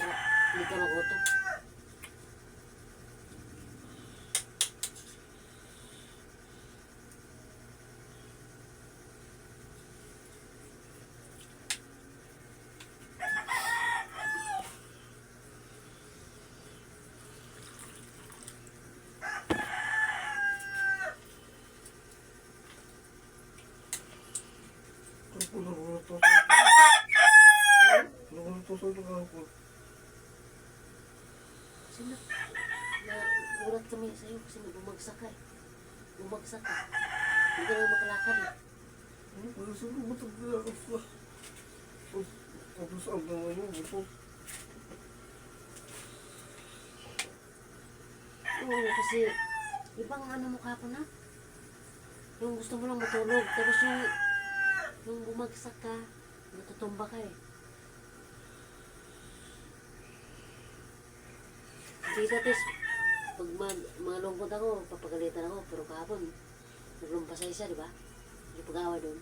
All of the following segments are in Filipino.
Hindi ka magutom. Kami sa'yo kasi bumagsak ka eh. Bumagsak ka. Hindi ka na makalakad eh. Ano ba? Saan ko matagla ako sa... Tapos ang mga mo, buto. Oo, kasi ibang ano mukha ko na. Yung gusto mo lang matulog. Tapos yung, yung bumagsak ka, natutumba ka eh. Hindi dati, pag mag, malungkot ako, papagalitan ako. Pero kahapon, naglumpasay siya, di ba? Hindi pag-awa doon.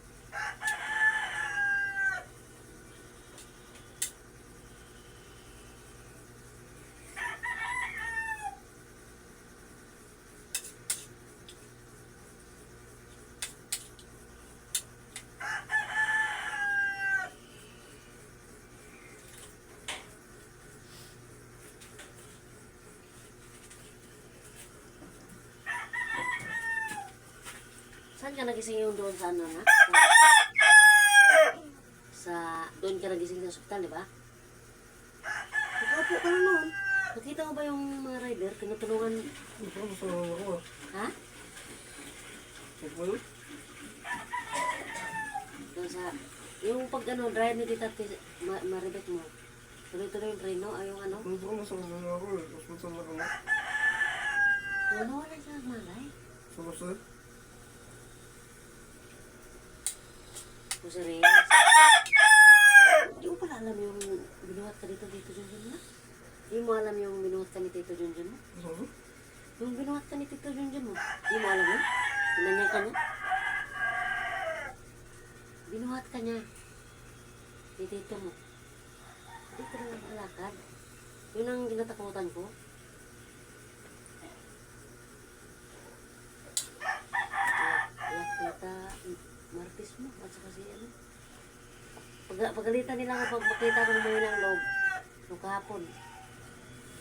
Saan ka nagising yung doon sa ano na? Sa, sa doon ka nagising sa ospital, di ba? Nakapo ka na naman. Nakita mo ba yung mga rider? Tinutulungan, Ito, ako ah. ha? Mo yun? Doon sa, yung pag ano, drive ni Tita ma Maribet mo. Tuloy-tuloy yung train, no? Ay, yung ano? Ano ba? Nasa mga ako. Hospital na kami. Ano, wala siya malay. Sa basta. Kung si Reyes. Hindi mo pala alam yung binuhat ka dito, dito, Junjun mo? Hindi mo alam yung binuhat ka ni Tito Junjun mo? Ano ba? Yung binuhat ka ni Tito Junjun mo? Hindi mo alam yun? Pinanyang ka niya? Binuhat ka niya. Ni Tito mo. Hindi ka na nakalakad. Yun ang ginatakutan ko. Iyak kita Martis mo at saka si ano. Pag, pagalitan nila ako pag makita ko naman ng loob. Nung kahapon.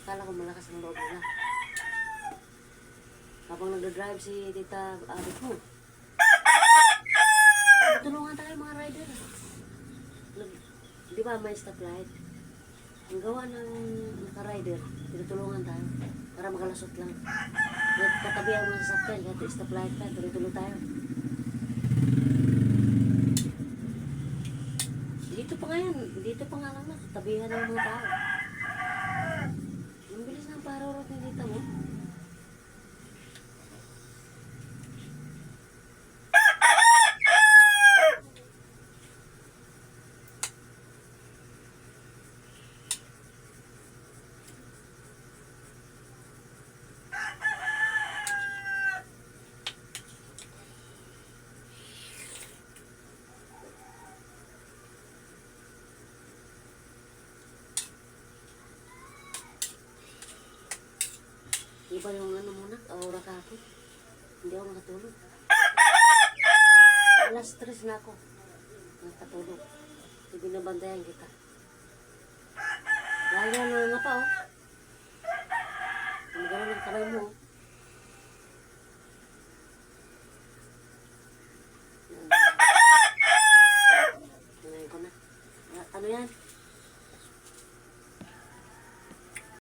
Akala ko malakas ang loob nila. Habang nagdadrive si Tita Abit mo. Tulungan tayo mga rider. Nag, di ba may stoplight? Ang gawa ng naka-rider, tinutulungan tayo para makalasot lang. Katabi ang mga sasakyan, kahit stoplight pa, tuloy-tuloy tayo. Dito pa nga yan, dito pa nga lang na, tabihan ng mga tao. Ang bilis ng parorot ni dito mo. Iba yung ano muna, aura ka ako. Hindi ako nakatulog. Alas stress na ako. Nakatulog. Hindi binabantayan kita. Lalo na nga pa, oh. Ang gano'n ng kamay mo, oh.